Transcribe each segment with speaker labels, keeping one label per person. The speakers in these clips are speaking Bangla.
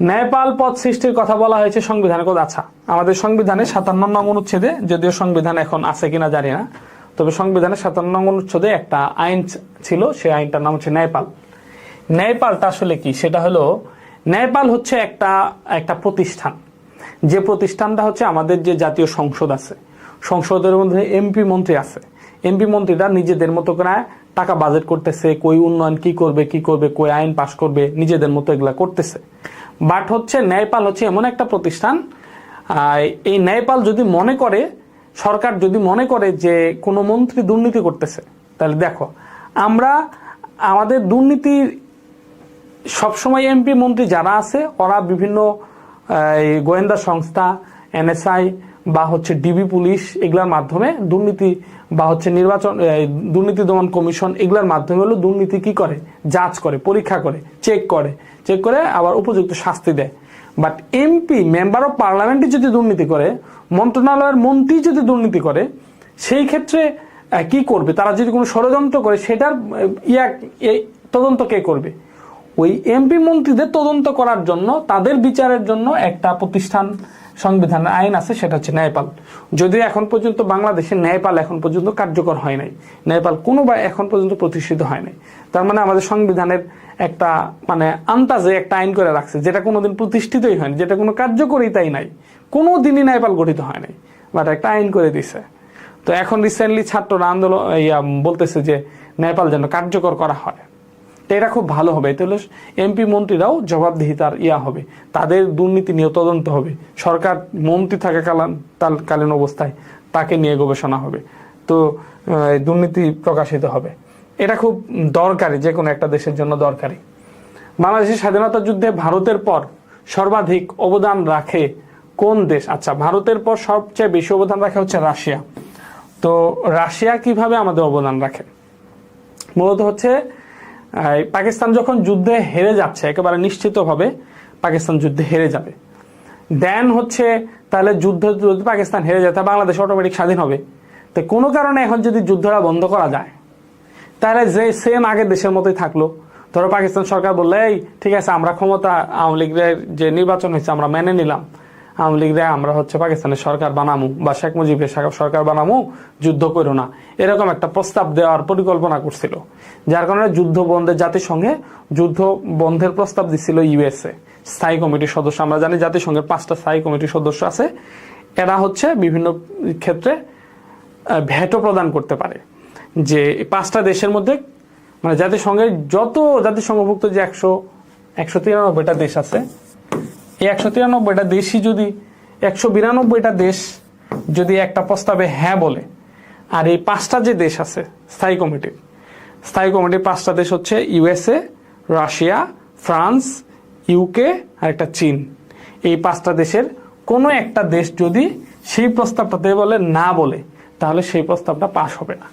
Speaker 1: ন্যায়পাল পদ সৃষ্টির কথা বলা হয়েছে সংবিধানে কোথায় আচ্ছা। আমাদের সংবিধানে সাতান্ন নং অনুচ্ছেদে, যদিও সংবিধান এখন আছে কিনা জানি না, তবে সংবিধানে সাতান্ন নং অনুচ্ছেদে একটা আইন ছিল সেই আইনটার নাম হচ্ছে ন্যায়পাল ন্যায়পালটা আসলে কি? সেটা হলো ন্যায়পাল হচ্ছে একটা একটা প্রতিষ্ঠান। যে প্রতিষ্ঠানটা হচ্ছে আমাদের যে জাতীয় সংসদ আছে, সংসদের মধ্যে এমপি মন্ত্রী আছে। এমপি মন্ত্রীরা নিজেদের মতো করে টাকা বাজেট করতেছে, কই উন্নয়ন কি করবে কি করবে, কই আইন পাশ করবে, নিজেদের মতো এগুলা করতেছে। বাট হচ্ছে ন্যায়পাল হচ্ছে এমন একটা প্রতিষ্ঠান এই ন্যায়পাল যদি মনে করে, সরকার যদি মনে করে যে কোনো মন্ত্রী দুর্নীতি করতেছে, তাহলে দেখো, আমরা আমাদের দুর্নীতি সবসময় এমপি মন্ত্রী যারা আছে, ওরা বিভিন্ন গোয়েন্দা সংস্থা, এনএসআই বা হচ্ছে ডিবি পুলিশ এগুলার মাধ্যমে দুর্নীতি বা হচ্ছে নির্বাচন দুর্নীতি দমন কমিশন এগুলার মাধ্যমে হলো দুর্নীতি কি করে? যাচ করে, পরীক্ষা করে চেক করে। চেক করে আবার উপযুক্ত শাস্তি দেয়। বাট এমপি মেম্বার অফ পার্লামেন্টই যদি দুর্নীতি করে, মন্ত্রণালয়ের মন্ত্রী যদি দুর্নীতি করে, সেই ক্ষেত্রে কি করবে? তারা যদি কোনো ষড়যন্ত্র করে, সেটার ইয়া তদন্ত কে করবে? ওই এমপি মন্ত্রীদের তদন্ত করার জন্য, তাদের বিচারের জন্য একটা প্রতিষ্ঠান সংবিধানের আইন আছে, সেটা হচ্ছে ন্যায়পাল যদিও এখন পর্যন্ত বাংলাদেশে ন্যায়পাল এখন পর্যন্ত কার্যকর হয় নাই। ন্যায়পাল কোনো বা এখন পর্যন্ত প্রতিষ্ঠিত হয় নাই। তার মানে আমাদের সংবিধানের একটা মানে আন্তাজে একটা আইন করে রাখছে, যেটা কোনোদিন প্রতিষ্ঠিতই হয়নি, যেটা কোনো কার্যকরী তাই নাই। কোনো দিনই ন্যায়পাল গঠিত হয় নাই, বাট একটা আইন করে দিছে। তো এখন রিসেন্টলি ছাত্ররা আন্দোলন, ইয়া, বলতেছে যে নেপাল যেন কার্যকর করা হয়। এটা খুব ভালো হবে। এতে এমপি মন্ত্রীরাও জবাবদিহিতার ইয়া হবে। তাদের দুর্নীতি নিয়ে তদন্ত হবে। সরকার মন্ত্রী থাকা কালান কালীন অবস্থায় তাকে নিয়ে গবেষণা হবে। তো দুর্নীতি প্রকাশিত হবে। এটা খুব দরকারি, যে কোনো একটা দেশের জন্য দরকারি। বাংলাদেশের স্বাধীনতা যুদ্ধে ভারতের পর সর্বাধিক অবদান রাখে কোন দেশ? আচ্ছা ভারতের পর সবচেয়ে বেশি অবদান রাখে হচ্ছে রাশিয়া। তো রাশিয়া কীভাবে আমাদের অবদান রাখে? মূলত হচ্ছে পাকিস্তান যখন যুদ্ধে হেরে যাচ্ছে, একেবারে নিশ্চিতভাবে পাকিস্তান যুদ্ধে হেরে যাবে। দেন হচ্ছে তাহলে যুদ্ধ যদি পাকিস্তান হেরে যায়, তাহলে বাংলাদেশ অটোমেটিক স্বাধীন হবে। তো কোনো কারণে এখন যদি যুদ্ধটা বন্ধ করা যায়, তাহলে যে সেম আগের দেশের মতোই থাকল। ধরো পাকিস্তান সরকার বললে, এই, ঠিক আছে, আমরা ক্ষমতা আওয়ামী লীগের যে নির্বাচন হয়েছে, আমরা মেনে নিলাম। আওয়ামী লীগরা আমরা হচ্ছে পাকিস্তানের সরকার বানামু বা শেখ মুজিবের সরকার বানামু, যুদ্ধ করো না। এরকম একটা প্রস্তাব দেওয়ার পরিকল্পনা করছিল, যার কারণে যুদ্ধ বন্ধের জাতিসংঘে যুদ্ধ বন্ধের প্রস্তাব দিছিল ইউএসএ, স্থায়ী কমিটির সদস্য। আমরা জানি জাতিসংঘের পাঁচটা স্থায়ী কমিটির সদস্য আছে। এরা হচ্ছে বিভিন্ন ক্ষেত্রে ভ্যাটো প্রদান করতে পারে। যে পাঁচটা দেশের মধ্যে মানে জাতিসংঘের যত জাতিসংঘভুক্ত যে একশো একশো তিরানব্বইটা দেশ আছে এই একশো তিরানব্বইটা দেশই যদি, একশো বিরানব্বইটা দেশ যদি একটা প্রস্তাবে হ্যাঁ বলে, আর এই পাঁচটা যে দেশ আছে, স্থায়ী কমিটির স্থায়ী কমিটির পাঁচটা দেশ হচ্ছে ইউএসএ রাশিয়া, ফ্রান্স ইউকে আর একটা চীন। এই পাঁচটা দেশের কোনো একটা দেশ যদি সেই প্রস্তাবটাতে বলে, না বলে, তাহলে সেই প্রস্তাবটা পাশ হবে না।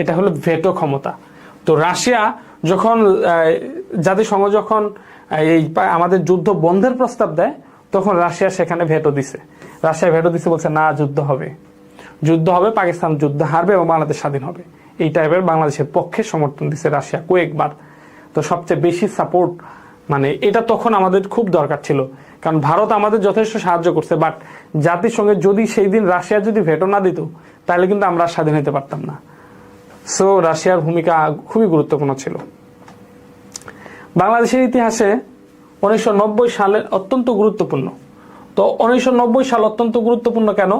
Speaker 1: এটা হলো ভেটো ক্ষমতা। তো রাশিয়া যখন জাতিসংঘ যখন এই আমাদের যুদ্ধ বন্ধের প্রস্তাব দেয়, তখন রাশিয়া সেখানে ভেটো দিছে। রাশিয়া ভেটো দিছে, বলছে, না, যুদ্ধ হবে। যুদ্ধ হবে, পাকিস্তান যুদ্ধ হারবে এবং বাংলাদেশ স্বাধীন হবে। এই টাইপের বাংলাদেশের পক্ষে সমর্থন দিছে রাশিয়া কয়েকবার। তো সবচেয়ে বেশি সাপোর্ট মানে এটা তখন আমাদের খুব দরকার ছিল। কারণ ভারত আমাদের যথেষ্ট সাহায্য করছে বাট জাতিসংঘে যদি সেই দিন রাশিয়া যদি ভেটো না দিত, তাহলে কিন্তু আমরা স্বাধীন হতে পারতাম না। সো রাশিয়ার ভূমিকা খুবই গুরুত্বপূর্ণ ছিল। বাংলাদেশের ইতিহাসে উনিশশো সালের অত্যন্ত গুরুত্বপূর্ণ। তো উনিশশো সাল অত্যন্ত গুরুত্বপূর্ণ কেন?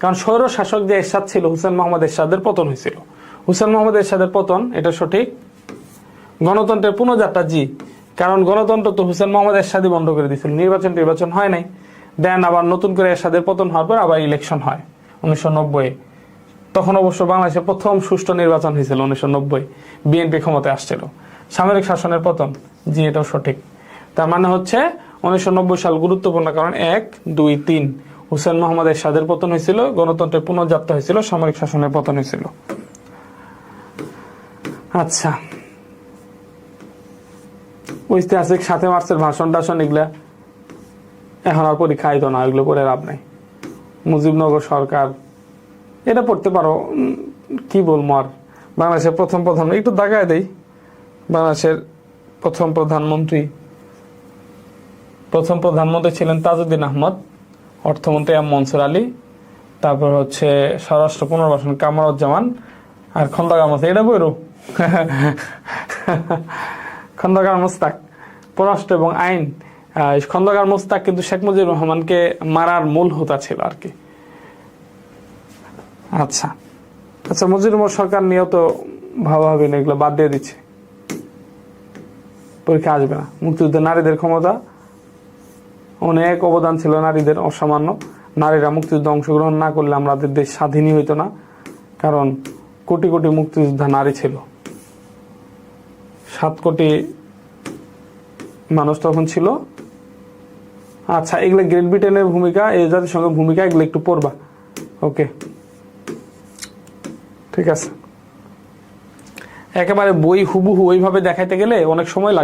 Speaker 1: কারণ স্বৈর শাসক যে এরশাদ ছিল, হুসেন মোহাম্মদ এরশাদের পতন হয়েছিল। হুসেন মোহাম্মদ এরশাদের পতন, এটা সঠিক? গণতন্ত্রের পুনঃযাত্রা জি। কারণ গণতন্ত্র তো হুসেন মোহাম্মদ এরশাদই বন্ধ করে দিয়েছিল। নির্বাচন নির্বাচন হয় নাই। দেন আবার নতুন করে এরশাদের পতন হওয়ার পর আবার ইলেকশন হয়, উনিশশো নব্বই তখন অবশ্য বাংলাদেশে প্রথম সুষ্ঠু নির্বাচন হয়েছিল উনিশশো নব্বই। বিএনপি ক্ষমতায় আসছিল। সামরিক শাসনের পতন। জি, এটাও সঠিক। তার মানে হচ্ছে উনিশশো নব্বই সাল গুরুত্বপূর্ণ কারণ এক, দুই, তিন। হুসেন মোহাম্মদ এরশাদের পতন হয়েছিল গণতন্ত্রের পুনর্যাত্রা হয়েছিল, সামরিক শাসনের পতন হয়েছিল। আচ্ছা। ঐতিহাসিক সাথে মার্চের ভাষণ টাষণ এগুলা এখন আর পরীক্ষা আইতো না এগুলো করে লাভ নাই। মুজিবনগর সরকার এটা পড়তে পারো। কি বলব আর? বাংলাদেশের প্রথম প্রধান একটু দাগায় দেই। বাংলাদেশের প্রথম প্রধানমন্ত্রী। প্রথম প্রধানমন্ত্রী ছিলেন তাজউদ্দিন আহমদ, অর্থমন্ত্রী এম মনসুর আলী, তারপর হচ্ছে স্বরাষ্ট্র পুনর্বাসন কামরুজ্জামান আর খন্দকার মোস্তাক এটা বইরো। খন্দকার মোস্তাক। পররাষ্ট্র এবং আইন। খন্দকার মোস্তাক কিন্তু শেখ মুজিবুর রহমানকে মারার মূল হোতা ছিল আর কি। আচ্ছা। আচ্ছা রহমান সরকার নিয়েও তো ভাবাভাবি না এগুলো বাদ দিয়ে দিচ্ছে। পরীক্ষা আসবে না। মুক্তিযুদ্ধে নারীদের ক্ষমতা, অনেক অবদান ছিল নারীদের অসামান্য। নারীরা মুক্তিযুদ্ধে অংশগ্রহণ না করলে আমাদের দেশ স্বাধীনই হইতো না, কারণ কোটি কোটি মুক্তিযোদ্ধা নারী ছিল। সাত কোটি মানুষ তখন ছিল। আচ্ছা এগুলো গ্রেট ব্রিটেনের ভূমিকা এই জাতিসংঘের ভূমিকা, এগুলো একটু পড়বা। ওকে ঠিক আছে। একেবারে বই হুবহু ওইভাবে দেখাইতে গেলে অনেক সময় লাগবে।